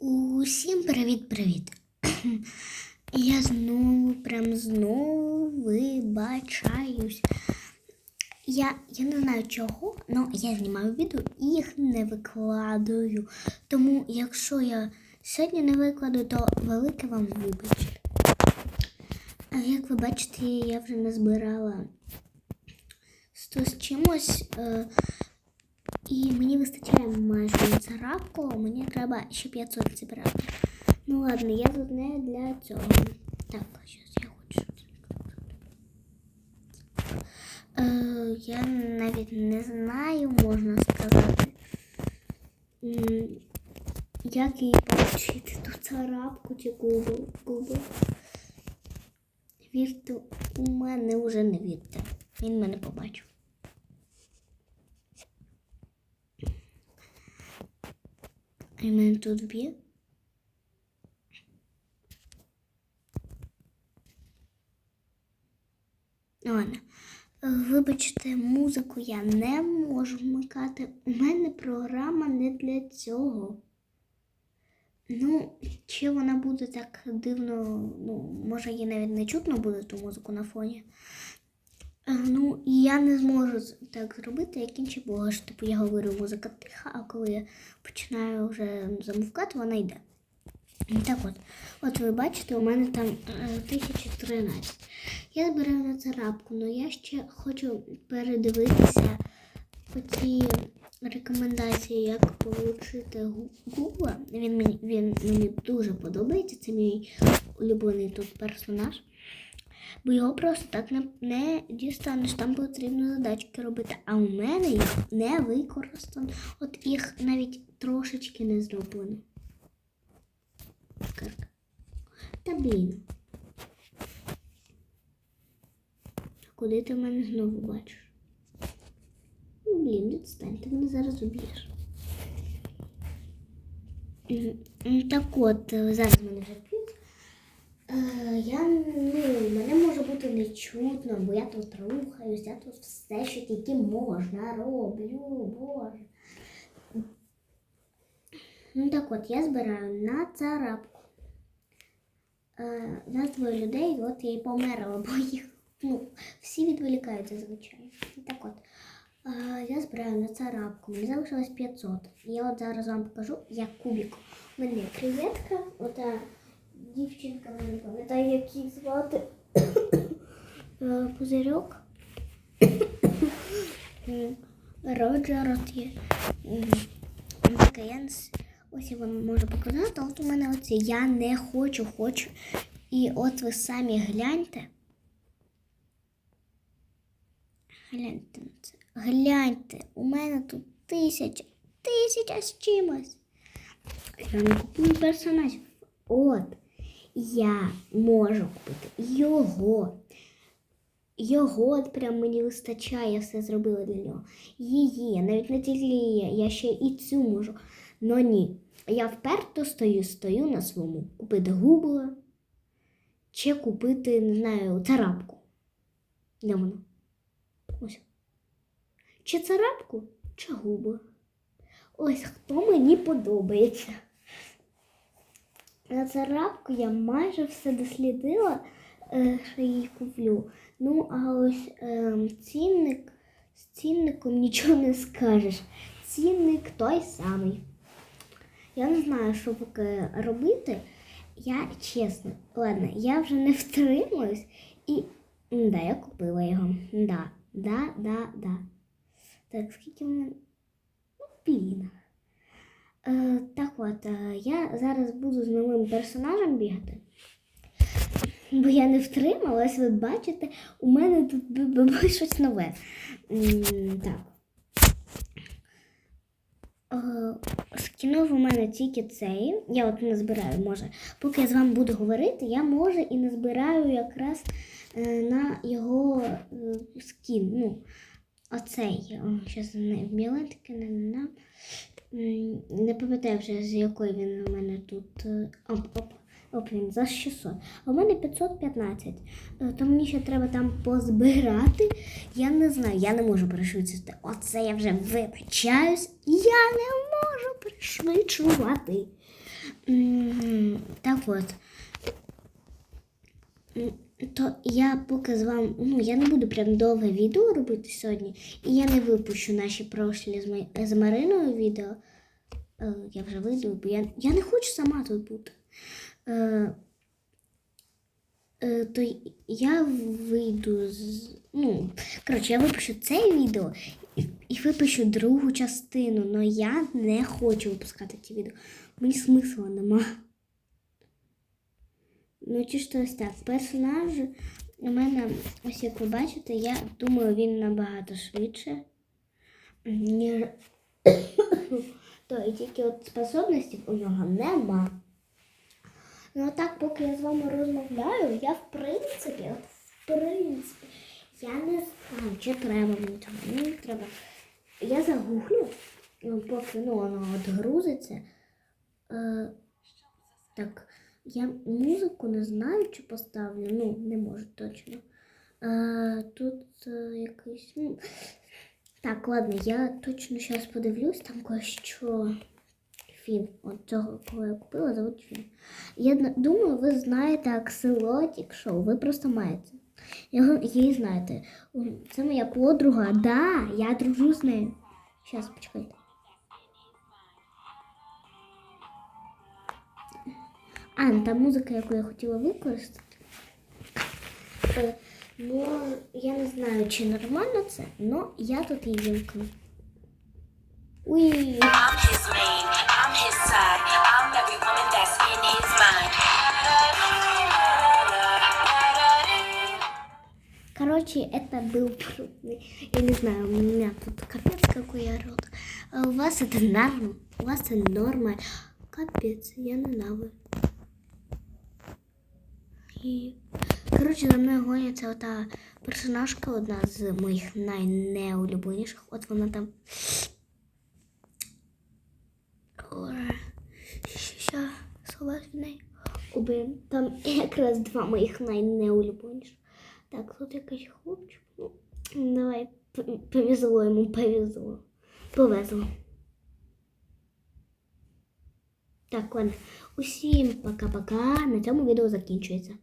Усім привіт-привіт. Я знову, прям знову вибачаюсь. Я, я не знаю чого, але я знімаю відео і їх не викладаю. Тому, якщо я сьогодні не викладу, то велике вам вибач. А як ви бачите, я вже назбирала 100 з чимось. Е, і мені вистачає майже царапку, мені треба ще 500 зібрати. Ну ладно, я тут не для цього. Так, зараз я хочу. Е, я навіть не знаю, можна сказати. Як її отримати ту царапку чи губу. губу. Вірте, у мене вже не вірте. Він мене побачив. Й мене тут б'є. Ладно. Вибачте, музику я не можу вмикати. У мене програма не для цього. Ну, чи вона буде так дивно, ну, може її навіть не чутно буде ту музику на фоні. Е, Ну, я не зможу так зробити, як інші, бо ж типу я говорю, музика тиха, а коли я починаю вже замовкати, вона йде. Так от, от ви бачите, у мене там е, 1013. Я збираю на царапку, але я ще хочу передивитися оці рекомендації, як отримати гугла. Він мені, він мені дуже подобається. Це мій улюблений тут персонаж. Бо його просто так не, не дістанеш, там потрібно задачки робити. А у мене їх не використано. От їх навіть трошечки не зроблено. Та блін. Куди ти мене знову бачиш? Ну, блін, відстань, ти мене зараз уб'єш. Так от, зараз мене вже п'ють. Е, я ну, не чутно, бо я тут рухаюсь, я тут все, що тільки можна, роблю, боже. Ну так от, я збираю на царапку. Е, нас двоє людей, і от я і померла, бо їх ну, всі відволікаються, звичайно. Так от, е, я збираю на царапку, мені залишилось 500. Я от зараз вам покажу, як кубик. У мене креветка, ота дівчинка, не пам'ятаю, як її звати. Е, Пузирьок. Роджер от є. М, Таке я не с- ось я вам можу показати, от у мене оці я не хочу, хочу. І от ви самі гляньте. Гляньте на це. Гляньте, у мене тут тисяча, тисяча з чимось. Я не купую персонажів. От я можу купити його. Його от прям мені вистачає, все зробила для нього. Її, навіть не тільки її, я ще і цю можу. Но ні. Я вперто стою, стою на своєму. Купити губла, чи купити, не знаю, царапку. Де воно? Ось. Чи царапку, чи губла. Ось хто мені подобається. На царапку я майже все дослідила, що її куплю. Ну, а ось е, цінник з цінником нічого не скажеш. Цінник той самий. Я не знаю, що поки робити. Я чесно, ладно, я вже не втримуюсь і. Да, я купила його. Да, да, да, да. Так, скільки в мене. Ну, блін. Е, так от, е, я зараз буду з новим персонажем бігати. Бо я не втрималась, ви бачите, у мене тут щось нове. Так. Е, Скінув у мене тільки цей. Я от не збираю, може. Поки я з вами буду говорити, я може і не збираю якраз е, на його е, скін. Ну, оцей. Не білетки, не, не, не. Пам'ятаю вже, з якої він у мене тут. е, Оп, за 600. А у мене 515. Е, То мені ще треба там позбирати. Я не знаю, я не можу пришвидшити. Оце я вже вибачаюсь. Я не можу пришвидшувати. Так от. То я поки з вами, ну я не буду прям довге відео робити сьогодні, і я не випущу наші прошлі з, Ма- з Мариною відео. Е, я вже вийду, бо я, я не хочу сама тут бути. Е, е, то я вийду з. Ну, коротше, я випущу це відео і, і випущу другу частину, але я не хочу випускати ті відео. Мені смисла нема. Ну, чи ж то ось так. Персонаж у мене, ось як ви бачите, я думаю, він набагато швидше, ніж той, тільки от способностей у нього нема. Ну так, поки я з вами розмовляю, я в принципі, от в принципі, я не знаю, чи треба мені. Ну, не треба. Я загуглю, ну, поки ну, воно от грузиться. Е, так, я музику не знаю, чи поставлю, ну, не можу точно. Е, тут е, якийсь. Ну, так, ладно, я точно зараз подивлюсь, там кое-що. Фін. От цього, кого я купила, зовут Фін. Я думаю, ви знаєте Акселотік шоу, ви просто маєте. Його її знаєте. Це моя подруга. Да, я дружу з нею. Зараз, почекайте. А, та музика, яку я хотіла використати. Е, Ну, я не знаю, чи нормально це, але я тут її вимкну. Уй. Короче, это был крупный. Я не знаю, у меня тут капец какой я рот. А у вас это норм. У вас это норма. Капец, я ненавижу. І... Коротше, за мною гоняться ота персонажка, одна з моїх найнеулюбленіших. От вона там. Ой, Що слова в неї? Убив. Там якраз два моїх найнеулюбленіших. Так, тут якийсь хлопчик. Давай, повезло йому, повезло. Повезло. Так, ладно. Усім пока-пока. На цьому відео закінчується.